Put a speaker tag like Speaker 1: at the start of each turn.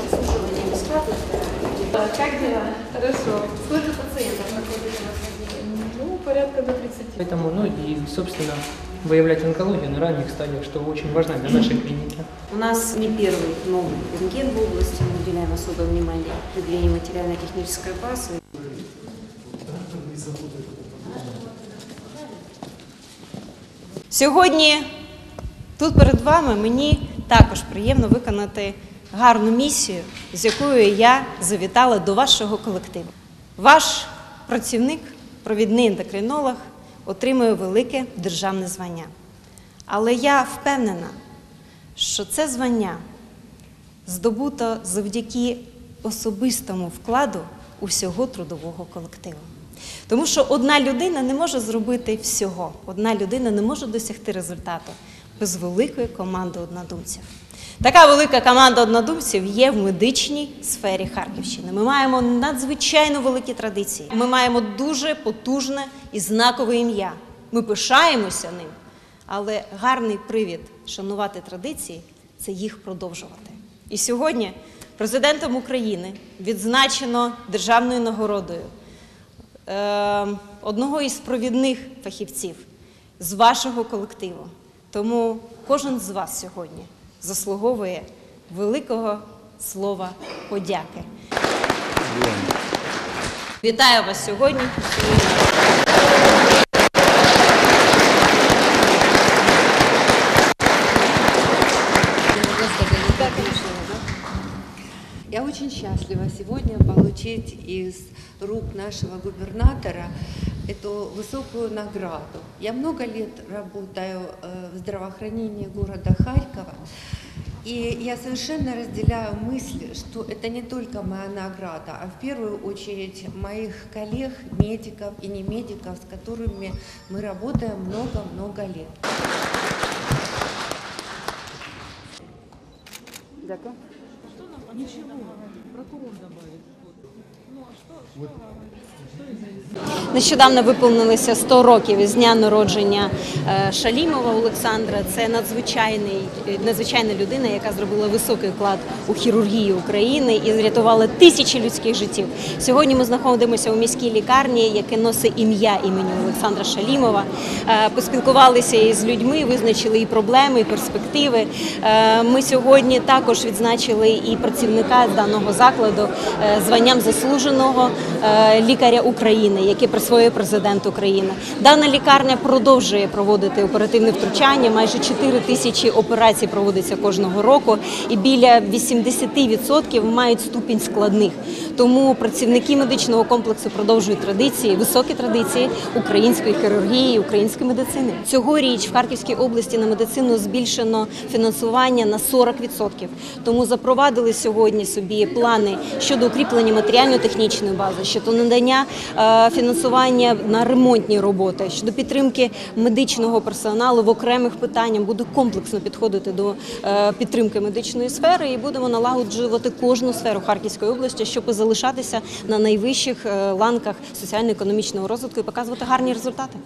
Speaker 1: Обслуживание бесплатно.
Speaker 2: Как дела? Хорошо.
Speaker 1: Сколько пациентов находится у вас в отделении?
Speaker 2: Ну, порядка до 30.
Speaker 3: Поэтому, ну и, собственно, выявлять онкологию на ранних стадиях, что очень важно для нашей клиники.
Speaker 1: У нас не первый новый рентген в области, мы уделяем особое внимание продвинению материально-технической базы.
Speaker 4: Сьогодні тут перед вами мені також приємно виконати гарну місію, з якою я завітала до вашого колективу. Ваш працівник, провідний ендокринолог, отримує велике державне звання. Але я впевнена, що це звання здобуто завдяки особистому вкладу усього трудового колективу. Тому що одна людина не може зробити всього, одна людина не може досягти результату без великої команди однодумців. Така велика команда однодумців є в медичній сфері Харківщини. Ми маємо надзвичайно великі традиції. Ми маємо дуже потужне і знакове ім'я. Ми пишаємося ним, але гарний привід шанувати традиції це їх продовжувати. І сьогодні президентом України відзначено державною нагородою е, одного із провідних фахівців з вашого колективу. Тому кожен з вас сьогодні заслуговує великого слова подяки. Вітаю вас сьогодні.
Speaker 5: Я очень счастлива сегодня получить из рук нашего губернатора эту высокую награду. Я много лет работаю э, в здравоохранении города Харькова, и я совершенно разделяю мысль, что это не только моя награда, а в первую очередь моих коллег, медиков и не медиков, с которыми мы работаем много-много лет.
Speaker 4: Нещодавно виповнилося 100 років із дня народження е, Шалімова Олександра. Це надзвичайний, е, надзвичайна людина, яка зробила високий вклад у хірургію України і врятувала тисячі людських життів. Сьогодні ми знаходимося у міській лікарні, яке носить ім'я імені Олександра Шалімова. Е, Поспілкувалися із людьми, визначили і проблеми, і перспективи. Ми сьогодні також відзначили і працівника даного закладу званням заслуженого е, лікаря України, яке присвоює президент України. Дана лікарня продовжує проводити оперативне втручання. Майже 4 тисячі операцій проводиться кожного року, і біля 80% мають ступінь складних. Тому працівники медичного комплексу продовжують традиції, високі традиції української хірургії, української медицини. Цьогоріч в Харківській області на медицину збільшено фінансування на 40%. Тому запровадили сьогодні собі плани щодо укріплення матеріально-технічної бази, щодо надання е, фінансування на ремонтні роботи, щодо підтримки медичного персоналу в окремих питаннях. Буду комплексно підходити до е, підтримки медичної сфери і будемо налагоджувати кожну сферу Харківської області, щоб залишатися на найвищих е, ланках соціально-економічного розвитку і показувати гарні результати.